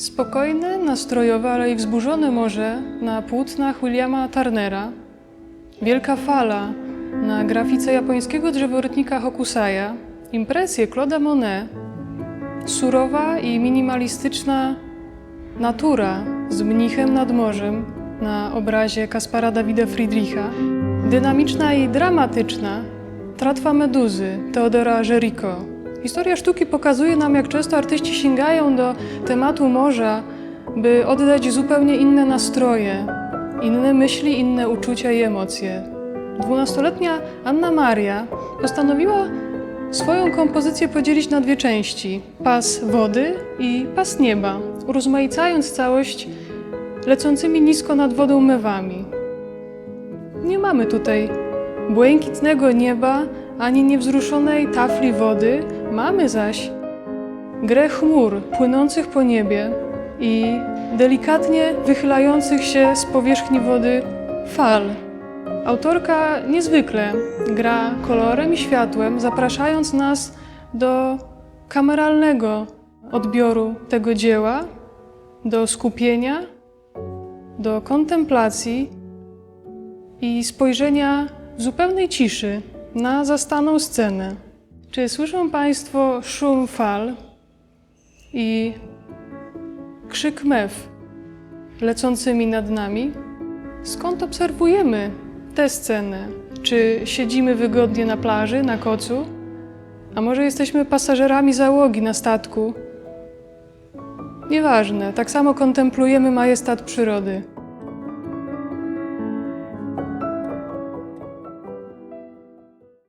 Spokojne, nastrojowe, ale i wzburzone morze na płótnach Williama Turnera, wielka fala na grafice japońskiego drzeworytnika Hokusaya, impresje Claude'a Monet, surowa i minimalistyczna natura z mnichem nad morzem na obrazie Kaspara Dawida Friedricha, dynamiczna i dramatyczna tratwa meduzy Teodora Géricault. Historia sztuki pokazuje nam, jak często artyści sięgają do tematu morza, by oddać zupełnie inne nastroje, inne myśli, inne uczucia i emocje. Dwunastoletnia Anna Maria postanowiła swoją kompozycję podzielić na dwie części: pas wody i pas nieba, urozmaicając całość lecącymi nisko nad wodą mewami. Nie mamy tutaj błękitnego nieba ani niewzruszonej tafli wody, mamy zaś grę chmur płynących po niebie i delikatnie wychylających się z powierzchni wody fal. Autorka niezwykle gra kolorem i światłem, zapraszając nas do kameralnego odbioru tego dzieła, do skupienia, do kontemplacji i spojrzenia w zupełnej ciszy na zastaną scenę. Czy słyszą Państwo szum fal i krzyk mew lecącymi nad nami? Skąd obserwujemy tę scenę? Czy siedzimy wygodnie na plaży, na kocu? A może jesteśmy pasażerami załogi na statku? Nieważne, tak samo kontemplujemy majestat przyrody.